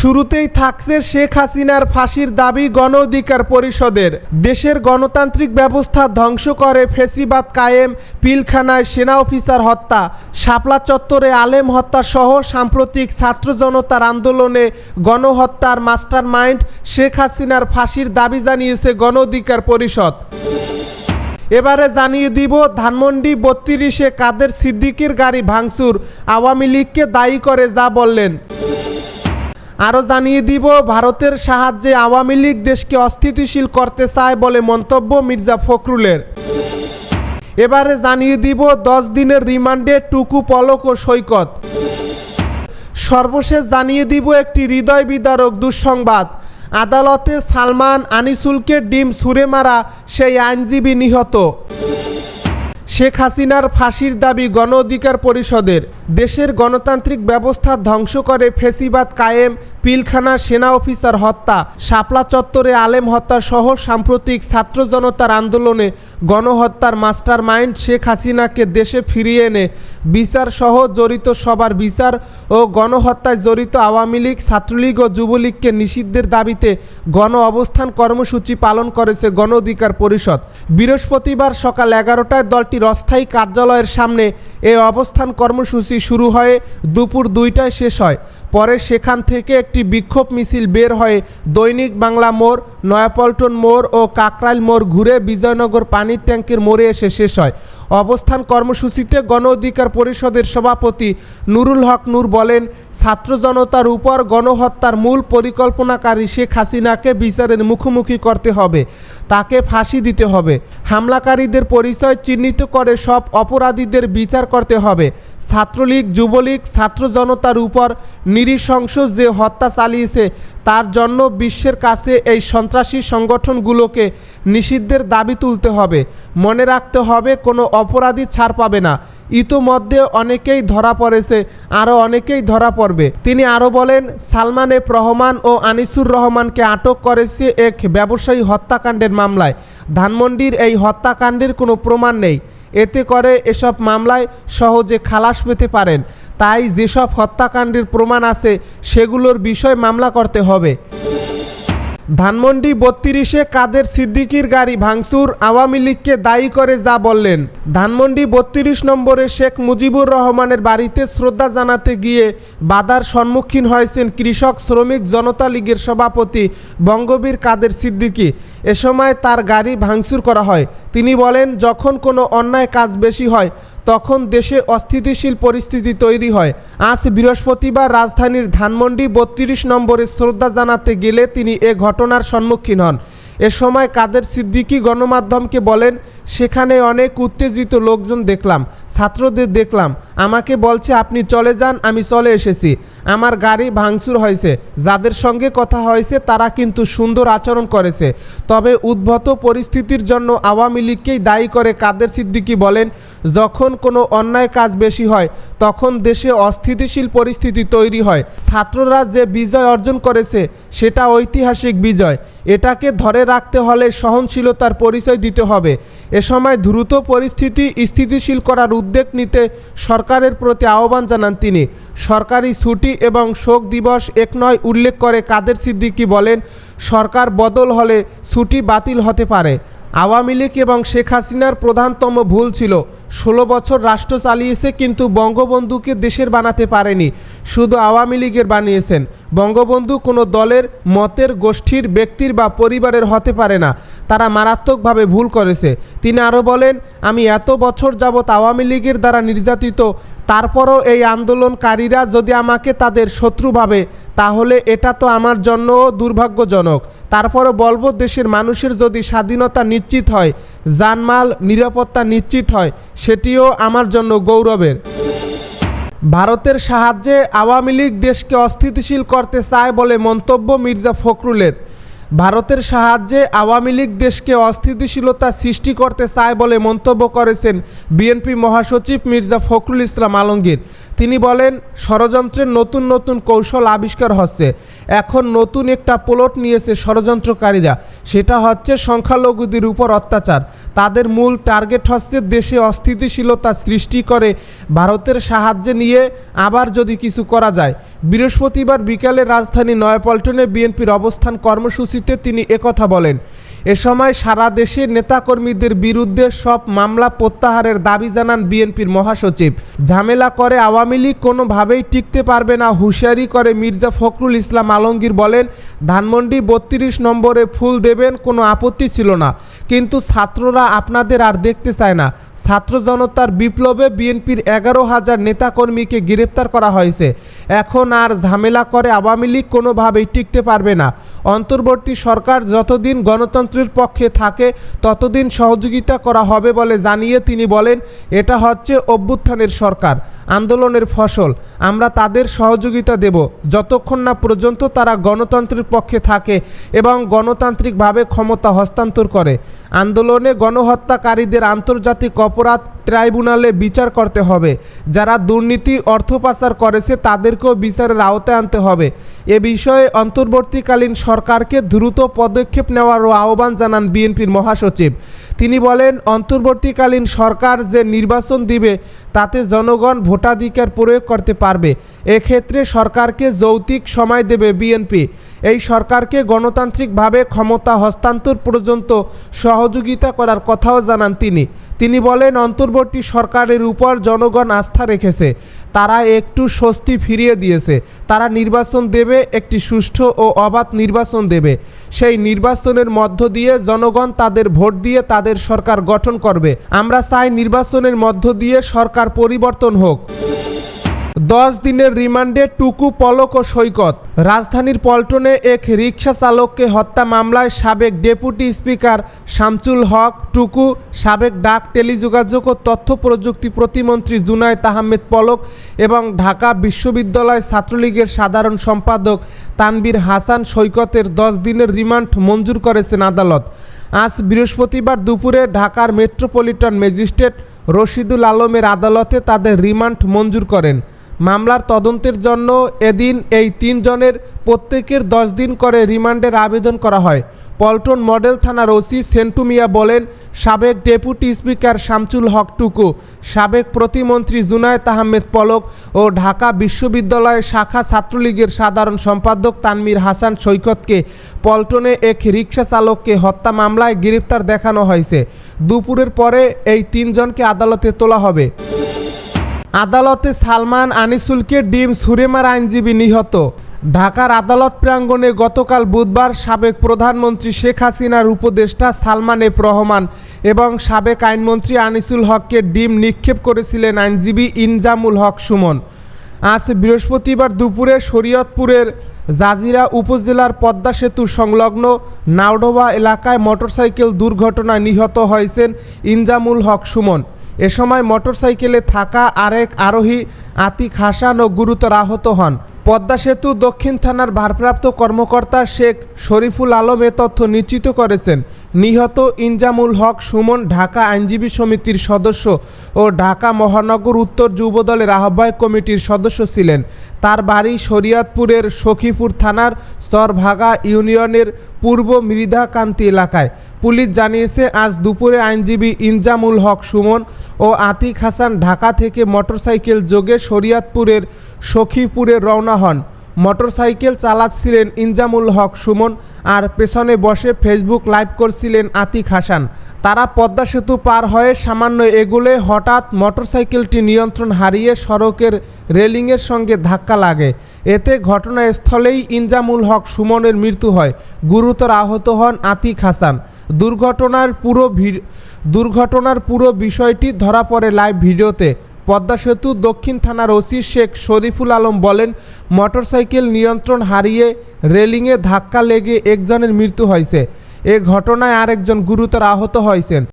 শুরুতেই থাকছে শেখ হাসিনার ফাঁসির দাবি গণ অধিকার পরিষদের। দেশের গণতান্ত্রিক ব্যবস্থা ধ্বংস করে ফেসিবাদ কায়েম, পিলখানায় সেনা অফিসার হত্যা, শাপলা চত্বরে আলেম হত্যা সহ সাম্প্রতিক ছাত্র জনতার আন্দোলনে গণহত্যার মাস্টার মাইন্ড শেখ হাসিনার ফাঁসির দাবি জানিয়েছে গণ অধিকার পরিষদ। এবারে জানিয়ে দিব, ধানমন্ডি বত্রিশে কাদের সিদ্দিকির গাড়ি ভাঙচুর, আওয়ামী লীগকে দায়ী করে যা বললেন। আরও জানিয়ে দিব, ভারতের সাহায্যে আওয়ামী লীগ দেশকে অস্থিতিশীল করতে চায় বলে মন্তব্য মির্জা ফখরুলের। এবারে জানিয়ে দিব, দশ দিনের রিমান্ডে টুকু পলক ও সৈকত। সর্বশেষ জানিয়ে দিব একটি হৃদয় বিদারক দুঃসংবাদ। আদালতে সালমান আনিসুলকে ডিম ছুঁড়ে মারা সেই আইনজীবী নিহত। শেখ হাসিনার ফাঁসির দাবি গণ অধিকার পরিষদের। দেশের গণতান্ত্রিক ব্যবস্থা ধ্বংস করে ফেসিবাদ কায়েম পিলখানা সেনা অফিসার হত্যা, শাপলা চত্বরে আলেম হত্যা সহ সাম্প্রতিক ছাত্র জনতার আন্দোলনে গণহত্যার মাস্টার মাইন্ড শেখ হাসিনাকে দেশে ফিরিয়ে এনে বিচার সহ জড়িত সবার বিচার ও গণহত্যায় জড়িত আওয়ামী লীগ, ছাত্রলীগ ও যুবলীগকে নিষিদ্ধের দাবিতে গণ অবস্থান কর্মসূচি পালন করেছে গণ অধিকার পরিষদ। বৃহস্পতিবার সকাল এগারোটায় দলটির অস্থায়ী কার্যালয়ের সামনে এ অবস্থান কর্মসূচি শুরু হয়ে দুপুর দুইটায় শেষ হয়। পরে সেখান থেকে একটি বিক্ষোভ মিছিল বের হয়ে। দৈনিক বাংলা মোড়, নয়াপল্টন মোড় ও কাকরাইল মোড় ঘুরে বিজয়নগর পানির ট্যাঙ্কের মোড়ে এসে শেষ হয়। অবস্থান কর্মসূচিতে গণ অধিকার পরিষদের সভাপতি নুরুল হক নূর বলেন, ছাত্র জনতার উপর গণহত্যার মূল পরিকল্পনাকারী শেখ হাসিনাকে বিচারের মুখোমুখি করতে হবে। তাকে ফাঁসি দিতে হবে। হামলাকারীদের পরিচয় চিহ্নিত করে সব অপরাধীদের বিচার করতে হবে। ছাত্রলীগ, যুবলীগ, ছাত্র জনতার উপর নিরীশংস যে হত্যা চালিয়েছে, তার জন্য বিশ্বের কাছে এই সন্ত্রাসী সংগঠনগুলোকে নিষিদ্ধের দাবি তুলতে হবে। মনে রাখতে হবে, কোনো অপরাধী ছাড় পাবে না। ইতোমধ্যে অনেকেই ধরা পড়েছে আরও অনেকেই ধরা পড়বে। তিনি আরও বলেন, সালমান এফ রহমান ও আনিসুর রহমানকে আটক করেছে এক ব্যবসায়ী হত্যাকাণ্ডের মামলায়। ধানমন্ডির এই হত্যাকাণ্ডের কোনো প্রমাণ নেই। এতে করে এসব মামলায় সহজে খালাস পেতে পারেন। তাই যেসব হত্যাকাণ্ডের প্রমাণ আছে, সেগুলোর বিষয় মামলা করতে হবে। ধানমন্ডি বত্রিশে কাদের সিদ্দিকির গাড়ি ভাঙচুর, আওয়ামী লীগকে দায়ী করে যা বললেন। ধানমন্ডি বত্রিশ নম্বরে শেখ মুজিবুর রহমানের বাড়িতে শ্রদ্ধা জানাতে গিয়ে বাধার সম্মুখীন হয়েছেন কৃষক, শ্রমিক, জনতা লীগের সভাপতি বঙ্গবীর কাদের সিদ্দিকী। এ সময় তার গাড়ি ভাঙচুর করা হয়। তিনি বলেন, যখন কোনো অন্যায় কাজ বেশি হয় তখন দেশে অস্থিতিশীল পরিস্থিতি তৈরি হয়। আজ বৃহস্পতিবার রাজধানীর ধানমন্ডি বত্রিশ নম্বরে শ্রদ্ধা জানাতে গেলে তিনি এ ঘটনার সম্মুখীন হন। এ সময় কাদের সিদ্দিকী গণমাধ্যমকে বলেন, সেখানে অনেক উত্তেজিত লোকজন দেখলাম, ছাত্রদের দেখলাম। আমাকে বলছে, আপনি চলে যান, আমি চলে এসেছি। আমার গাড়ি ভাঙচুর হয়েছে। যাদের সঙ্গে কথা হয়েছে, তারা কিন্তু সুন্দর আচরণ করেছে। তবে উদ্ভূত পরিস্থিতির জন্য আওয়ামী লীগকেই দায়ী করে কাদের সিদ্দিকী বলেন, যখন কোনো অন্যায় কাজ বেশি হয়, তখন দেশে অস্থিতিশীল পরিস্থিতি তৈরি হয়। ছাত্ররা যে বিজয় অর্জন করেছে, সেটা ঐতিহাসিক বিজয়। এটাকে ধরে রাখতে হলে সহনশীলতার পরিচয় দিতে হবে। এ সময় দ্রুত পরিস্থিতি স্থিতিশীল করার উদ্যোগ নিতে সরকারের প্রতি আহ্বান জানান তিনি। সরকারি ছুটি এবং শোক দিবস এক নয় উল্লেখ করে কাদের সিদ্দিকী বলেন, সরকার বদল হলে ছুটি বাতিল হতে পারে। আওয়ামী লীগ এবং শেখ হাসিনার প্রধানতম ভুল ছিল। ষোলো বছর রাষ্ট্র চালিয়েছে কিন্তু বঙ্গবন্ধুকে দেশের বানাতে পারেনি। শুধু আওয়ামী লীগের বানিয়েছেন। বঙ্গবন্ধু কোনো দলের, মতের, গোষ্ঠীর, ব্যক্তির বা পরিবারের হতে পারে না। তারা মারাত্মকভাবে ভুল করেছে। তিনি আরও বলেন, আমি এত বছর যাবৎ আওয়ামী লীগের দ্বারা নির্যাতিত, তারপরও এই আন্দোলনকারীরা যদি আমাকে তাদের শত্রু ভাবে, তাহলে এটা তো আমার জন্য দুর্ভাগ্যজনক। তারপরও বলব দেশের মানুষের যদি স্বাধীনতা নিশ্চিত হয়, জানমাল নিরাপত্তা নিশ্চিত হয়, সেটিও আমার জন্য গৌরবের। ভারতের সাহায্যে আওয়ামী লীগ দেশকে অস্থিতিশীল করতে চায় বলে মন্তব্য মির্জা ফখরুলের। ভারতের সাহায্যে আওয়ামী লীগ দেশকে অস্থিতিশীলতা সৃষ্টি করতে চায় বলে মন্তব্য করেছেন বিএনপি মহাসচিব মির্জা ফখরুল ইসলাম আলমগীর। তিনি বলেন, ষড়যন্ত্রের নতুন নতুন কৌশল আবিষ্কার হচ্ছে। এখন নতুন একটা প্লট নিয়েছে ষড়যন্ত্রকারীরা। সেটা হচ্ছে সংখ্যালঘুদের উপর অত্যাচার। তাদের মূল টার্গেট হচ্ছে দেশে অস্থিতিশীলতা সৃষ্টি করে ভারতের সাহায্যে নিয়ে আবার যদি কিছু করা যায়। বৃহস্পতিবার বিকালে রাজধানী নয়াপল্টনে বিএনপির অবস্থান কর্মসূচিতে তিনি একথা বলেন, এ সময় সারা দেশের নেতাকর্মীদের বিরুদ্ধে সব মামলা প্রত্যাহারের দাবি জানান বিএনপির মহাসচিব। ঝামেলা করে আওয়ামী লীগ কোনোভাবেই টিকতে পারবে না। হুঁশিয়ারি করে মির্জা ফখরুল ইসলাম আলমগীর বলেন, ধানমন্ডি বত্রিশ নম্বরে ফুল দেবেন, কোনো আপত্তি ছিল না। কিন্তু ছাত্ররা আপনাদের আর দেখতে চায় না। ছাত্র জনতার বিপ্লবে বিএনপির এগারো হাজার নেতাকর্মীকে গ্রেপ্তার করা হয়েছে। এখন আর ঝামেলা করে আওয়ামী লীগ কোনোভাবেই টিকতে পারবে না। অন্তর্বর্তী সরকার যতদিন গণতন্ত্রের পক্ষে থাকে, ততদিন সহযোগিতা করা হবে বলে জানিয়ে তিনি বলেন, এটা হচ্ছে অভ্যুত্থানের সরকার, আন্দোলনের ফসল। আমরা তাদের সহযোগিতা দেব। যতক্ষণ না পর্যন্ত তারা গণতন্ত্রের পক্ষে থাকে এবং গণতান্ত্রিকভাবে ক্ষমতা হস্তান্তর করে। আন্দোলনে গণহত্যাকারীদের আন্তর্জাতিক অপরাধ ট্রাইব্যুনালে বিচার করতে হবে। যারা দুর্নীতি, অর্থ পাচার করেছে, তাদেরকেও বিচারের আওতায় আনতে হবে। এ বিষয়ে অন্তর্বর্তীকালীন সরকারকে দ্রুত পদক্ষেপ নেওয়ারও আহ্বান জানান বিএনপির মহাসচিব। তিনি বলেন, অন্তর্বর্তীকালীন সরকার যে নির্বাচন দিবে, তাতে জনগণ ভোটাধিকার প্রয়োগ করতে পারবে। এক্ষেত্রে সরকারকে যৌতিক সময় দেবে বিএনপি। এই সরকারকে গণতান্ত্রিকভাবে ক্ষমতা হস্তান্তর পর্যন্ত সহযোগিতা করার কথাও জানান তিনি। তিনি বলেন, অন্তর্বর্তী সরকারের উপর জনগণ আস্থা রেখেছে। তারা একটু স্বস্তি ফিরিয়ে দিয়েছে। তারা নির্বাচন দেবে, একটি সুষ্ঠু ও অবাধ নির্বাচন দেবে। সেই নির্বাচনের মধ্য দিয়ে জনগণ তাদের ভোট দিয়ে তাদের সরকার গঠন করবে। আমরা চাই নির্বাচনের মধ্য দিয়ে সরকার পরিবর্তন হোক। দশ দিনের রিমান্ডে টুকু পলক ও সৈকত। রাজধানীর পল্টনে এক রিক্সা চালককে হত্যা মামলায় সাবেক ডেপুটি স্পিকার শামচুল হক, টুকু, সাবেক ডাক টেলিযোগাযোগ ও তথ্য প্রযুক্তি প্রতিমন্ত্রী জুনায়েদ আহমেদ পলক এবং ঢাকা বিশ্ববিদ্যালয় ছাত্রলীগের সাধারণ সম্পাদক তানবীর হাসান সৈকতের দশ দিনের রিমান্ড মঞ্জুর করেছেন আদালত। আজ বৃহস্পতিবার দুপুরে ঢাকার মেট্রোপলিটন ম্যাজিস্ট্রেট রশিদুল আলমের আদালতে তাদের রিমান্ড মঞ্জুর করেন। মামলার তদন্তের জন্য এদিন এই তিনজনের প্রত্যেকের দশ দিন করে রিমান্ডের আবেদন করা হয়। পল্টন মডেল থানার ওসি সেন্টু মিয়া বলেন, সাবেক ডেপুটি স্পিকার শামচুল হক টুকু, সাবেক প্রতিমন্ত্রী জুনায়েদ আহমেদ পলক ও ঢাকা বিশ্ববিদ্যালয়ের শাখা ছাত্রলীগের সাধারণ সম্পাদক তানমির হাসান সৈকতকে পল্টনে এক রিক্সা চালককে হত্যা মামলায় গ্রেপ্তার দেখানো হয়েছে। দুপুরের পরে এই তিনজনকে আদালতে তোলা হবে। আদালতে সালমান আনিসুলকে ডিম সুরেমার আইনজীবী নিহত। ঢাকার আদালত প্রাঙ্গণে গতকাল বুধবার সাবেক প্রধানমন্ত্রী শেখ হাসিনার উপদেষ্টা সালমান এফ রহমান এবং সাবেক আইনমন্ত্রী আনিসুল হককে ডিম নিক্ষেপ করেছিলেন আইনজীবী ইনজামুল হক সুমন। আজ বৃহস্পতিবার দুপুরে শরীয়তপুরের জাজিরা উপজেলার পদ্মা সেতু সংলগ্ন নাওডোবা এলাকায় মোটরসাইকেল দুর্ঘটনায় নিহত হয়েছেন ইনজামুল হক সুমন। এ সময় মোটরসাইকেলে থাকা আরেক আরোহী আতিক হাসান ও গুরুতর আহত হন। পদ্মা সেতু দক্ষিণ থানার ভারপ্রাপ্ত কর্মকর্তা শেখ শরীফুল আলম এ তথ্য নিশ্চিত করেছেন। নিহত ইনজামুল হক সুমন ঢাকা আইনজীবী সমিতির সদস্য ও ঢাকা মহানগর উত্তর যুবদলের আহ্বায়ক কমিটির সদস্য ছিলেন। তার বাড়ি শরিয়তপুরের সখীপুর থানার চরভাগা ইউনিয়নের পূর্ব মৃধাকান্তি এলাকায়। পুলিশ জানিয়েছে, আজ দুপুরে আইনজীবী ইনজামুল হক সুমন ও আতিক হাসান ঢাকা থেকে মোটরসাইকেল যোগে শরিয়াতপুরের সখীপুরে রওনা হন। মোটরসাইকেল চালাচ্ছিলেন ইনজামুল হক সুমন আর পেছনে বসে ফেসবুক লাইভ করছিলেন আতিক হাসান। তারা পদ্মা সেতু পার হয়ে সামান্য এগুলে হঠাৎ মোটরসাইকেলটি নিয়ন্ত্রণ হারিয়ে সড়কের রেলিংয়ের সঙ্গে ধাক্কা লাগে। এতে ঘটনাস্থলেই ইনজামুল হক সুমনের মৃত্যু হয়। গুরুতর আহত হন আতিক হাসান। দুর্ঘটনার পুরো দুর্ঘটনার পুরো বিষয়টি ধরা পড়ে লাইভ ভিডিওতে। পদ্মা সেতু দক্ষিণ থানার ওসি শেখ শরীফুল আলম বলেন, মোটরসাইকেল নিয়ন্ত্রণ হারিয়ে রেলিংয়ে ধাক্কা লেগে একজনের মৃত্যু হয়েছে। এ ঘটনায় আরেকজন গুরুতর আহত হয়েছেন।